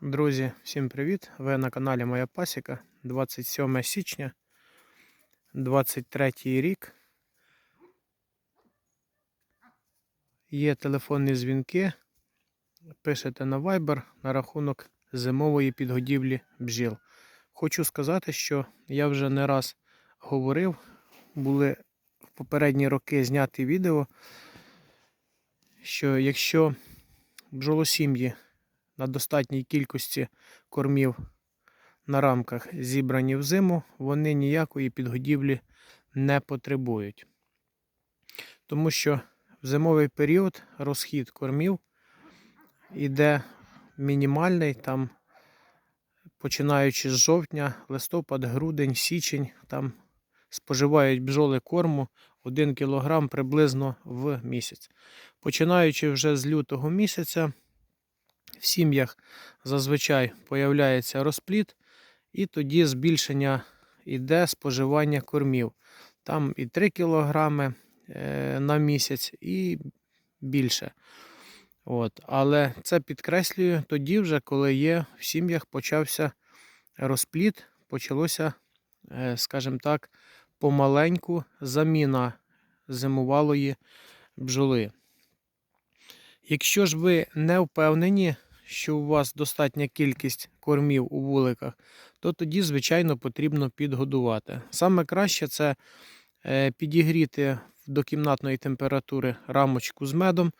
Друзі, всім привіт! Ви на каналі Моя Пасіка. 27 січня, 23 рік. Є телефонні дзвінки. Пишете на Viber на рахунок зимової підгодівлі бджіл. Хочу сказати, що я вже не раз говорив, були в попередні роки зняті відео, що якщо бджолосім'ї на достатній кількості кормів на рамках зібрані в зиму, вони ніякої підгодівлі не потребують. Тому що в зимовий період розхід кормів іде мінімальний, там, починаючи з жовтня, листопад, грудень, січень, там споживають бджоли корму 1 кг приблизно в місяць. Починаючи вже з лютого місяця, в сім'ях зазвичай появляється розплід, і тоді збільшення йде споживання кормів. Там і 3 кг на місяць, і більше. От. Але це підкреслюю тоді, вже, коли є в сім'ях почався розплід, почалося, е, скажімо так, помаленьку заміна зимувалої бджоли. Якщо ж ви не впевнені, що у вас достатня кількість кормів у вуликах, то тоді, звичайно, потрібно підгодувати. Саме краще це е, підігріти до кімнатної температури рамочку з медом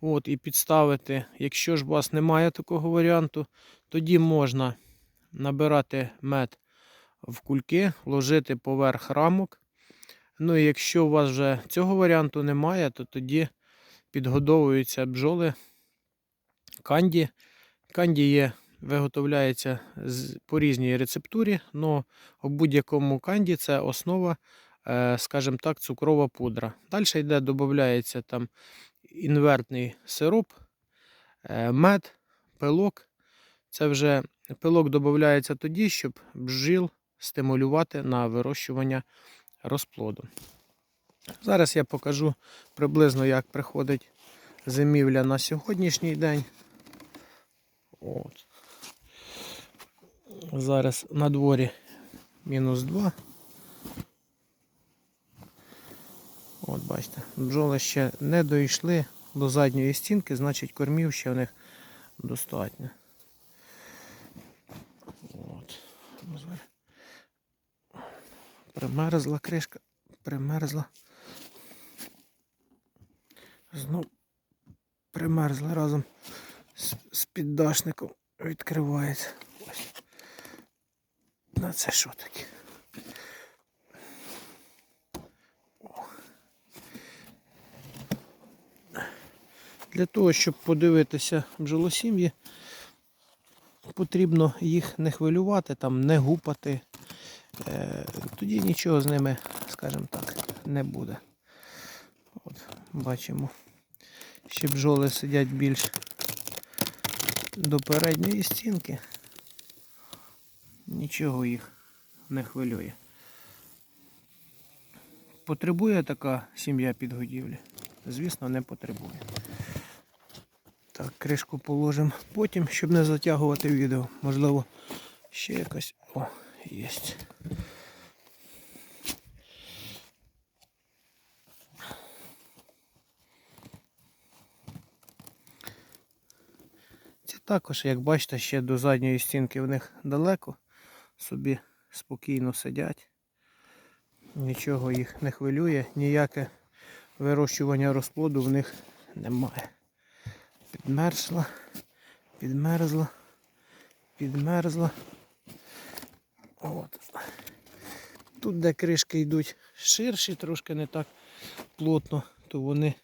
от, і підставити. Якщо ж у вас немає такого варіанту, тоді можна набирати мед в кульки, ложити поверх рамок. Ну і якщо у вас вже цього варіанту немає, то тоді підгодовуються бджоли канді. Канді є, виготовляється по різній рецептурі, але в будь-якому канді це основа, е, скажімо так, цукрова пудра. Далі йде, додається там інвертний сироп, е, мед, пилок. Це вже пилок додається тоді, щоб бджіл стимулювати на вирощування розплоду. Зараз я покажу приблизно, як приходить зимівля на сьогоднішній день. От. Зараз на дворі мінус 2. От, бачите, бджоли ще не дійшли до задньої стінки, значить кормів ще в них достатньо. От. Примерзла кришка, примерзла. Знов примерзла разом з, піддашником відкривається. Ось. На це що таке? Для того, щоб подивитися бджолосім'ї, потрібно їх не хвилювати, там, не гупати. Е, тоді нічого з ними, скажімо так, не буде. От, бачимо, ще бджоли сидять більш до передньої стінки. Нічого їх не хвилює. Потребує така сім'я підгодівлі? Звісно, не потребує. Так, кришку положимо потім, щоб не затягувати відео. Можливо, ще якась. О, єсть. Також, як бачите, ще до задньої стінки в них далеко. Собі спокійно сидять. Нічого їх не хвилює, ніяке вирощування розплоду в них немає. Підмерзла, підмерзла, підмерзла. От. Тут, де кришки йдуть ширші, трошки не так плотно, то вони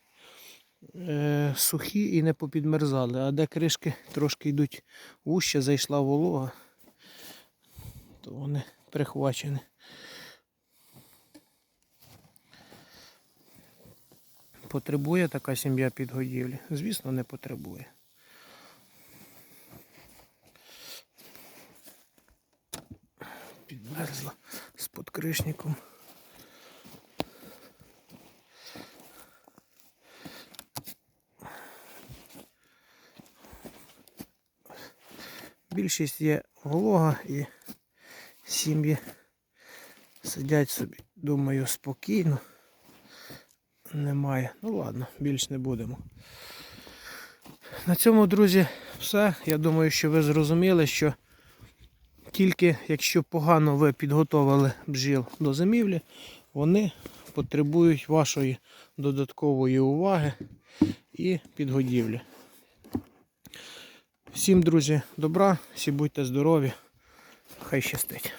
е, сухі і не попідмерзали, а де кришки трошки йдуть вужче, зайшла волога, то вони прихвачені. Потребує така сім'я підгодівлі? Звісно, не потребує. Підмерзла з подкришником. Більшість є волога і сім'ї сидять собі, думаю, спокійно. Немає. Ну ладно, більш не будемо. На цьому, друзі, все. Я думаю, що ви зрозуміли, що тільки якщо погано ви підготовили бджіл до зимівлі, вони потребують вашої додаткової уваги і підгодівлі. Всім, друзі, добра, всі будьте здорові, хай щастить.